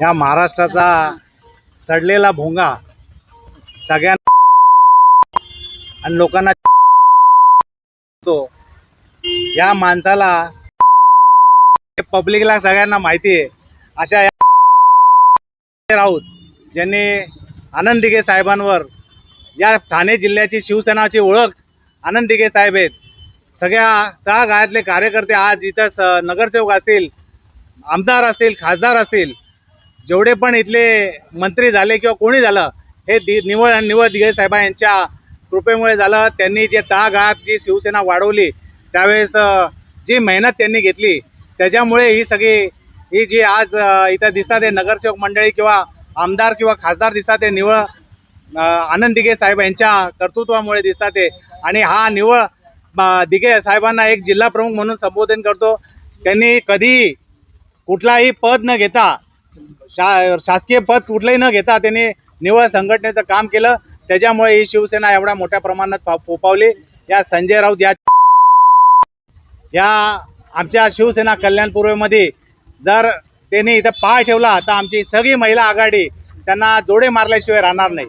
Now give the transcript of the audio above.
या महाराष्ट्राचा सडलेला भोंगा सगळ्यांना आणि लोकांना तो. या माणसाला पब्लिकला सगळ्यांना माहिती आहे. अशा या राऊत ज्यांनी आनंद दिघे साहेबांवर या ठाणे जिल्ह्याची शिवसेनाची ओळख आनंद दिघे साहेब आहेत. सगळ्या तळागाळातले कार्यकर्ते आज इथं स नगरसेवक असतील आमदार असतील खासदार असतील जेवढे पण इथले मंत्री झाले किंवा कोणी झालं हे दि निवळ आणि निवळ दिघे साहेबा यांच्या कृपेमुळे झालं. त्यांनी जे तळागाळात जी शिवसेना वाढवली त्यावेळेस जी मेहनत त्यांनी घेतली त्याच्यामुळे ही सगळी ही जी आज इथं दिसतात हे नगरसेवक मंडळी किंवा आमदार किंवा खासदार दिसतात ते निवळ आनंद दिघे साहेब यांच्या कर्तृत्वामुळे दिसतात ते आणि हा निवळ अ, दिघे साहेबांना एक जिल्हा प्रमुख म्हणून संबोधन करतो. त्यांनी कधी कुठलाही पद न घेता शा शासकीय पद कुठलंही न घेता त्यांनी निवळ संघटनेचं काम केलं. त्याच्यामुळे ही शिवसेना एवढ्या मोठ्या प्रमाणात पा- फोपावली या संजय राऊत या या आमच्या शिवसेना कल्याण पूर्वेमध्ये जर त्यांनी इथं पाय ठेवला तर आमची सगळी महिला आघाडी त्यांना जोडे मारल्याशिवाय राहणार नाही.